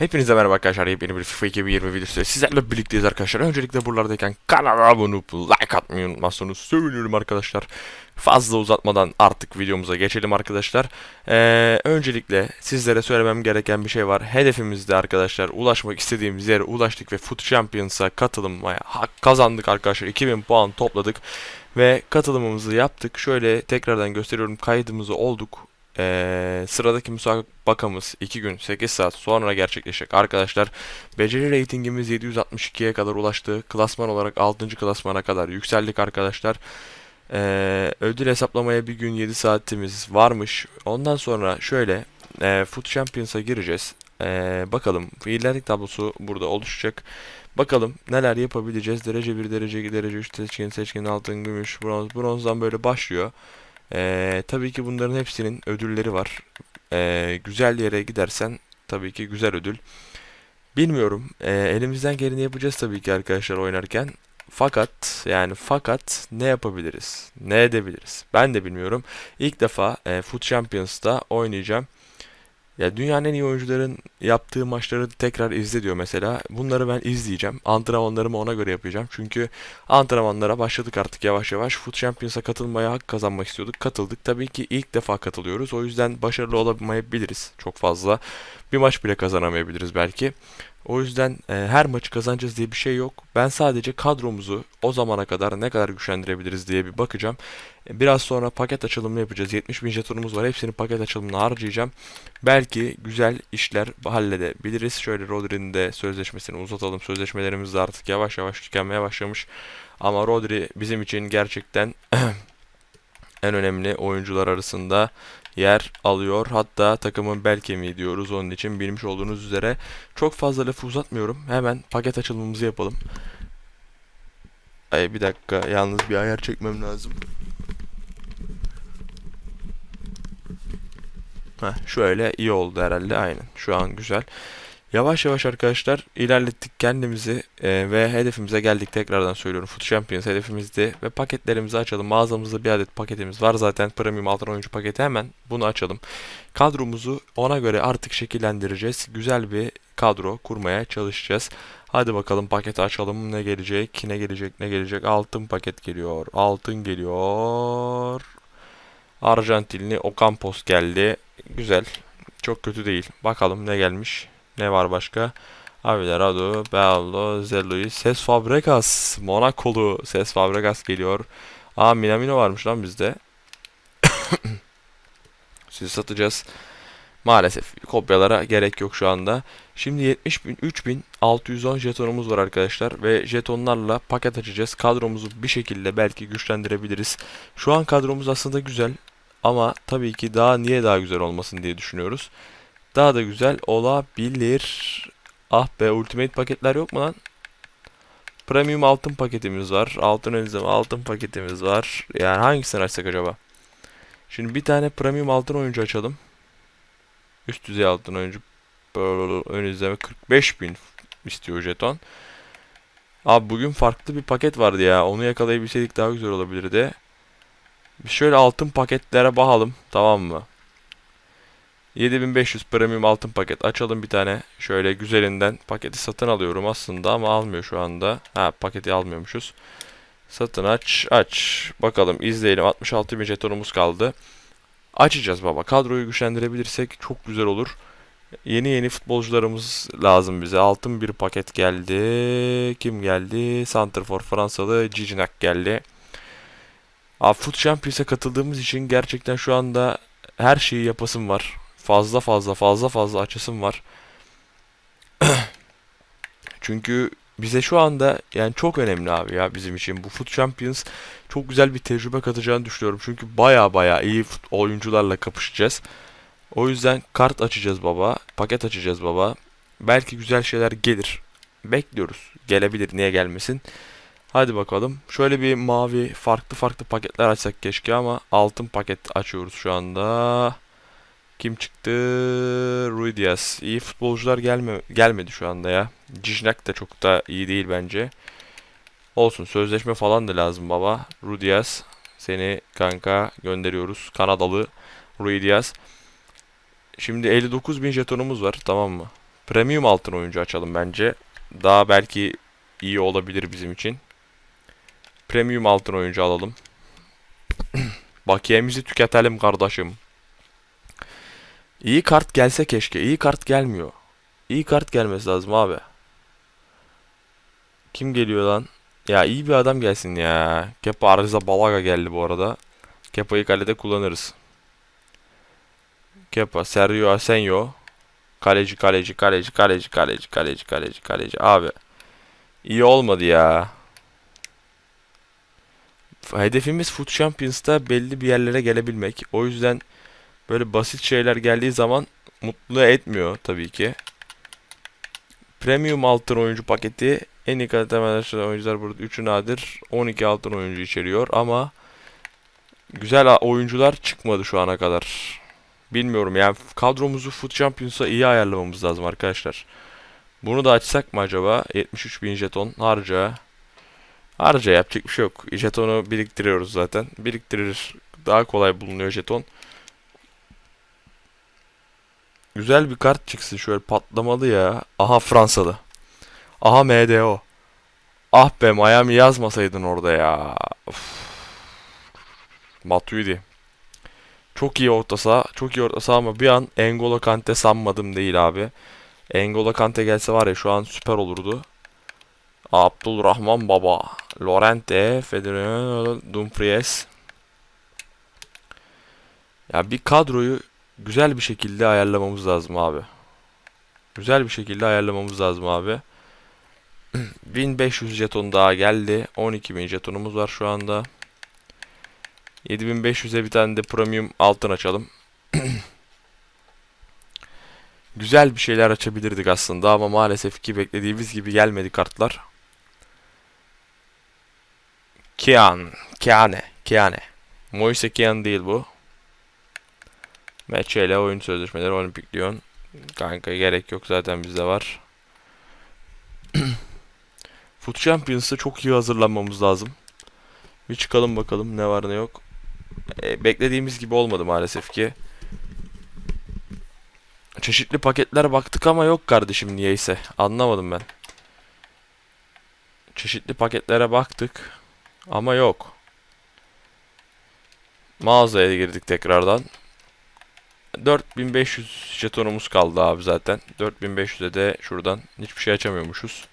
Hepinize merhaba arkadaşlar. Yepyeni bir FIFA 2020 videosu. Sizlerle birlikteyiz arkadaşlar. Öncelikle buralardayken kanala abone olup like atmayı unutmazsanız sevinirim arkadaşlar. Fazla uzatmadan artık videomuza geçelim arkadaşlar. Ee, öncelikle sizlere söylemem gereken bir şey var. Hedefimizde arkadaşlar ulaşmak istediğimiz yere ulaştık ve Foot Champions'a katılmaya hak kazandık arkadaşlar. 2000 puan topladık ve katılımımızı yaptık. Şöyle tekrardan gösteriyorum. Kaydımızı olduk. Ee, sıradaki müsabakamız 2 gün 8 saat sonra gerçekleşecek arkadaşlar. Beceri ratingimiz 762'ye kadar ulaştı. Klasman olarak 6. klasmana kadar yükseldik arkadaşlar. Ee, ödül hesaplamaya bir gün 7 saatimiz varmış. Ondan sonra şöyle e, Foot Champions'a gireceğiz. Ee, bakalım ilerlik tablosu burada oluşacak. Bakalım neler yapabileceğiz. Derece 1, derece 2, derece 3, seçkin, seçkin, altın, gümüş, bronz. Bronzdan böyle başlıyor. Ee, tabii ki bunların hepsinin ödülleri var. Ee, güzel yere gidersen tabii ki güzel ödül. Bilmiyorum. Ee, elimizden geleni yapacağız tabii ki arkadaşlar oynarken. Fakat yani fakat ne yapabiliriz? Ne edebiliriz? Ben de bilmiyorum. İlk defa e, Foot Champions'ta oynayacağım. Ya dünyanın en iyi oyuncuların yaptığı maçları tekrar izle diyor mesela. Bunları ben izleyeceğim. Antrenmanlarımı ona göre yapacağım. Çünkü antrenmanlara başladık artık yavaş yavaş. Foot Champions'a katılmaya hak kazanmak istiyorduk. Katıldık. Tabii ki ilk defa katılıyoruz. O yüzden başarılı olamayabiliriz çok fazla. Bir maç bile kazanamayabiliriz belki. O yüzden e, her maçı kazanacağız diye bir şey yok. Ben sadece kadromuzu o zamana kadar ne kadar güçlendirebiliriz diye bir bakacağım. E, Biraz sonra paket açılımını yapacağız. 70 bin jetonumuz var. Hepsini paket açılımına harcayacağım. Belki güzel işler halledebiliriz. Şöyle Rodri'nin de sözleşmesini uzatalım. Sözleşmelerimiz de artık yavaş yavaş tükenmeye başlamış. Ama Rodri bizim için gerçekten en önemli oyuncular arasında yer alıyor. Hatta takımın bel kemiği diyoruz. Onun için bilmiş olduğunuz üzere çok fazla lafı uzatmıyorum. Hemen paket açılımımızı yapalım. Ay bir dakika yalnız bir ayar çekmem lazım. Heh, şöyle iyi oldu herhalde aynen. Şu an güzel. Yavaş yavaş arkadaşlar ilerlettik kendimizi e, ve hedefimize geldik tekrardan söylüyorum. Foot Champions hedefimizdi ve paketlerimizi açalım. Mağazamızda bir adet paketimiz var zaten premium altın oyuncu paketi hemen bunu açalım. Kadromuzu ona göre artık şekillendireceğiz. Güzel bir kadro kurmaya çalışacağız. Hadi bakalım paketi açalım. Ne gelecek? Ne gelecek? Ne gelecek? Altın paket geliyor. Altın geliyor. Arjantinli Ocampos geldi. Güzel. Çok kötü değil. Bakalım ne gelmiş. Ne var başka? Avelado, Bello, Zeluis, Ses Fabregas, Monakolu Ses Fabregas geliyor. Aa Minamino varmış lan bizde. Sizi satacağız. Maalesef kopyalara gerek yok şu anda. Şimdi 70 bin, 3610 jetonumuz var arkadaşlar ve jetonlarla paket açacağız. Kadromuzu bir şekilde belki güçlendirebiliriz. Şu an kadromuz aslında güzel ama tabii ki daha niye daha güzel olmasın diye düşünüyoruz. Daha da güzel olabilir. Ah be ultimate paketler yok mu lan? Premium altın paketimiz var. Altın elzem altın paketimiz var. Yani hangisini açsak acaba? Şimdi bir tane premium altın oyuncu açalım. Üst düzey altın oyuncu. Böyle ön izleme 45 bin istiyor jeton. Abi bugün farklı bir paket vardı ya. Onu yakalayabilseydik daha güzel olabilirdi. Şöyle altın paketlere bakalım. Tamam mı? 7500 premium altın paket açalım bir tane. Şöyle güzelinden paketi satın alıyorum aslında ama almıyor şu anda. Ha paketi almıyormuşuz. Satın aç aç. Bakalım izleyelim 66 bin jetonumuz kaldı. Açacağız baba. Kadroyu güçlendirebilirsek çok güzel olur. Yeni yeni futbolcularımız lazım bize. Altın bir paket geldi. Kim geldi? Santrfor Fransalı Cicinak geldi. Abi Foot Champions'a katıldığımız için gerçekten şu anda her şeyi yapasım var. Fazla fazla fazla fazla açasım var. Çünkü bize şu anda yani çok önemli abi ya bizim için. Bu Foot Champions çok güzel bir tecrübe katacağını düşünüyorum. Çünkü baya baya iyi oyuncularla kapışacağız. O yüzden kart açacağız baba. Paket açacağız baba. Belki güzel şeyler gelir. Bekliyoruz. Gelebilir. Niye gelmesin? Hadi bakalım. Şöyle bir mavi farklı farklı paketler açsak keşke ama altın paket açıyoruz şu anda. Kim çıktı? Rui Diaz. İyi futbolcular gelme gelmedi şu anda ya. Cişnak da çok da iyi değil bence. Olsun sözleşme falan da lazım baba. Rui Diaz. Seni kanka gönderiyoruz. Kanadalı Rui Diaz. Şimdi 59 bin jetonumuz var tamam mı? Premium altın oyuncu açalım bence. Daha belki iyi olabilir bizim için. Premium altın oyuncu alalım. Bakiyemizi tüketelim kardeşim. İyi kart gelse keşke. İyi kart gelmiyor. İyi kart gelmesi lazım abi. Kim geliyor lan? Ya iyi bir adam gelsin ya. Kepa Arıza Balaga geldi bu arada. Kepa'yı kalede kullanırız. Kepa, Sergio Asenio. Kaleci, kaleci, kaleci, kaleci, kaleci, kaleci, kaleci, kaleci. Abi. iyi olmadı ya. Hedefimiz Foot Champions'ta belli bir yerlere gelebilmek. O yüzden böyle basit şeyler geldiği zaman mutlu etmiyor tabii ki. Premium altın oyuncu paketi en iyi kaliteli oyuncular burada 3'ü nadir 12 altın oyuncu içeriyor ama güzel oyuncular çıkmadı şu ana kadar. Bilmiyorum yani kadromuzu Foot Champions'a iyi ayarlamamız lazım arkadaşlar. Bunu da açsak mı acaba? 73.000 jeton harca. Harca yapacak bir şey yok. Jetonu biriktiriyoruz zaten. Biriktirir. Daha kolay bulunuyor jeton. Güzel bir kart çıksın şöyle patlamalı ya. Aha Fransalı. Aha MDO. Ah be Miami yazmasaydın orada ya. Uf. Matuidi. Çok iyi orta saha. Çok iyi orta saha ama bir an N'Golo Kante sanmadım değil abi. N'Golo Kante gelse var ya şu an süper olurdu. Abdülrahman Baba. Lorente. Federico Dumfries. Ya bir kadroyu güzel bir şekilde ayarlamamız lazım abi. Güzel bir şekilde ayarlamamız lazım abi. 1500 jeton daha geldi. 12.000 jetonumuz var şu anda. 7500'e bir tane de premium altın açalım. Güzel bir şeyler açabilirdik aslında ama maalesef ki beklediğimiz gibi gelmedi kartlar. Kian, Kiane, Kiane. Moise Kian değil bu. Meçe oyun sözleşmeleri Olimpik Lyon. Kanka gerek yok zaten bizde var. Foot Champions'a çok iyi hazırlanmamız lazım. Bir çıkalım bakalım ne var ne yok. E, beklediğimiz gibi olmadı maalesef ki. Çeşitli paketler baktık ama yok kardeşim niyeyse. Anlamadım ben. Çeşitli paketlere baktık ama yok. Mağazaya girdik tekrardan. 4500 jetonumuz kaldı abi zaten. 4500'e de şuradan hiçbir şey açamıyormuşuz.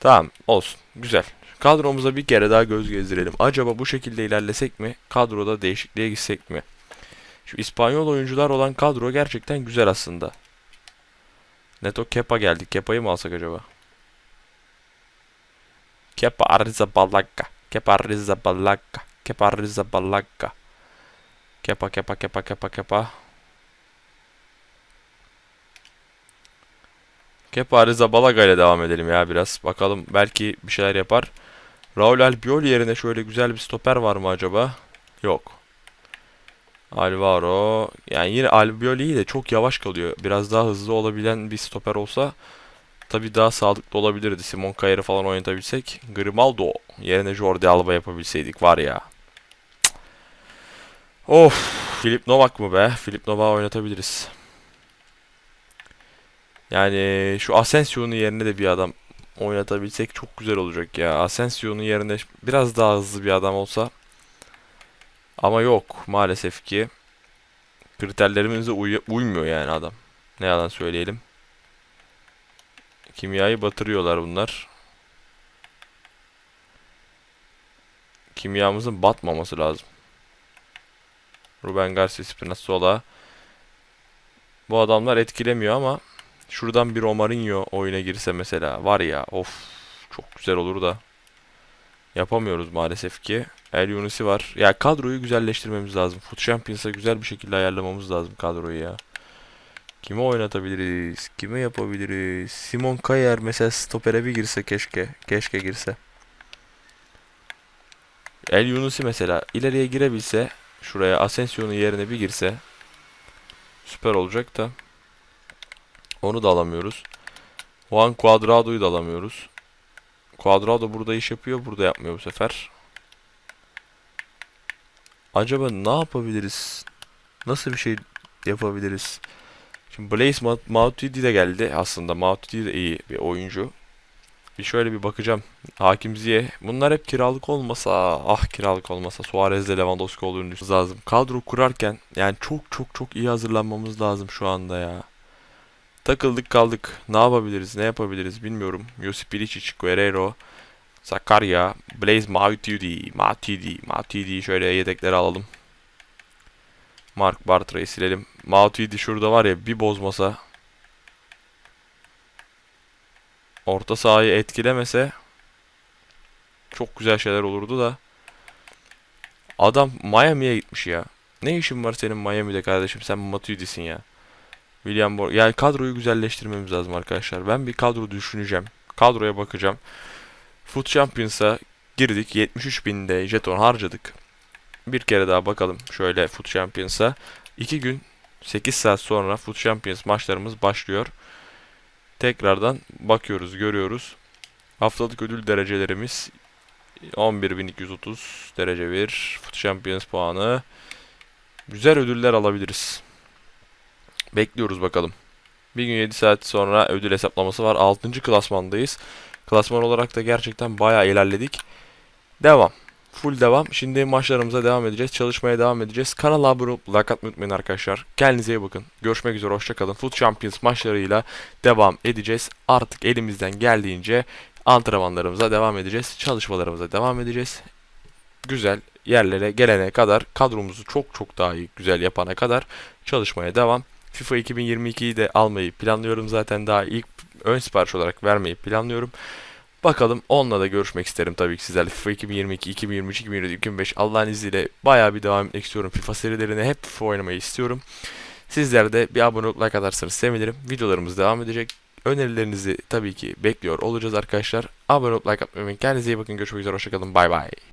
Tamam olsun. Güzel. Kadromuza bir kere daha göz gezdirelim. Acaba bu şekilde ilerlesek mi? Kadroda değişikliğe gitsek mi? Şu İspanyol oyuncular olan kadro gerçekten güzel aslında. Neto Kepa geldi. Kepa'yı mı alsak acaba? Kepa Arrizabalaga. Kepa Arrizabalaga. Kepa Arrizabalaga. Kepa kepa kepa kepa kepa. Kepa Arrizabalaga ile devam edelim ya biraz. Bakalım belki bir şeyler yapar. Raul Albiol yerine şöyle güzel bir stoper var mı acaba? Yok. Alvaro. Yani yine Albiol iyi de çok yavaş kalıyor. Biraz daha hızlı olabilen bir stoper olsa tabii daha sağlıklı olabilirdi. Simon Kayer'i falan oynatabilsek. Grimaldo yerine Jordi Alba yapabilseydik var ya. Of. Filip Novak mı be? Filip Novak'ı oynatabiliriz. Yani şu Asensio'nun yerine de bir adam oynatabilsek çok güzel olacak ya. Asensio'nun yerine biraz daha hızlı bir adam olsa. Ama yok maalesef ki. Kriterlerimize uy- uymuyor yani adam. Ne yalan söyleyelim. Kimyayı batırıyorlar bunlar. Kimyamızın batmaması lazım. Ruben Garcia, Spinazzola. Bu adamlar etkilemiyor ama şuradan bir Romarinho oyuna girse mesela var ya of çok güzel olur da yapamıyoruz maalesef ki. El Yunus'i var. Ya kadroyu güzelleştirmemiz lazım. Foot Champions'a güzel bir şekilde ayarlamamız lazım kadroyu ya. Kimi oynatabiliriz? Kimi yapabiliriz? Simon Kayer mesela stopere bir girse keşke. Keşke girse. El Yunus'i mesela ileriye girebilse şuraya Asensio'nun yerine bir girse süper olacak da onu da alamıyoruz. Juan Cuadrado'yu da alamıyoruz. Cuadrado burada iş yapıyor, burada yapmıyor bu sefer. Acaba ne yapabiliriz? Nasıl bir şey yapabiliriz? Şimdi Blaze Ma- Matuidi de geldi. Aslında Matuidi de iyi bir oyuncu. Bir şöyle bir bakacağım. Hakim Ziye. Bunlar hep kiralık olmasa, ah kiralık olmasa Suarez'le Lewandowski olduğunu düşünmemiz lazım. Kadro kurarken yani çok çok çok iyi hazırlanmamız lazım şu anda ya. Takıldık kaldık. Ne yapabiliriz, ne yapabiliriz bilmiyorum. Josip Ilicic, Guerrero, Sakarya, Blaise Matuidi, Matuidi, Matuidi şöyle yedekleri alalım. Mark Bartra'yı silelim. Matuidi şurada var ya bir bozmasa orta sahayı etkilemese çok güzel şeyler olurdu da adam Miami'ye gitmiş ya. Ne işin var senin Miami'de kardeşim? Sen Matuidi'sin ya. William Bor yani kadroyu güzelleştirmemiz lazım arkadaşlar. Ben bir kadro düşüneceğim. Kadroya bakacağım. Foot Champions'a girdik. 73 binde jeton harcadık. Bir kere daha bakalım şöyle Foot Champions'a. 2 gün 8 saat sonra Foot Champions maçlarımız başlıyor. Tekrardan bakıyoruz, görüyoruz. Haftalık ödül derecelerimiz 11.230 derece 1. Foot Champions puanı. Güzel ödüller alabiliriz. Bekliyoruz bakalım. Bir gün 7 saat sonra ödül hesaplaması var. 6. klasmandayız. Klasman olarak da gerçekten bayağı ilerledik. Devam. Full devam. Şimdi maçlarımıza devam edeceğiz. Çalışmaya devam edeceğiz. Kanala abone olup like atmayı unutmayın arkadaşlar. Kendinize iyi bakın. Görüşmek üzere. Hoşçakalın. Foot Champions maçlarıyla devam edeceğiz. Artık elimizden geldiğince antrenmanlarımıza devam edeceğiz. Çalışmalarımıza devam edeceğiz. Güzel yerlere gelene kadar kadromuzu çok çok daha iyi güzel yapana kadar çalışmaya devam. FIFA 2022'yi de almayı planlıyorum zaten daha ilk ön sipariş olarak vermeyi planlıyorum. Bakalım onunla da görüşmek isterim tabii ki sizlerle. FIFA 2022, 2023, 2024, 2025 Allah'ın izniyle bayağı bir devam etmek istiyorum. FIFA serilerine hep FIFA oynamayı istiyorum. Sizler de bir abone olup like atarsanız sevinirim. Videolarımız devam edecek. Önerilerinizi tabii ki bekliyor olacağız arkadaşlar. Abone olup like atmayı unutmayın. Kendinize iyi bakın. Görüşmek üzere. Hoşçakalın. Bay bay.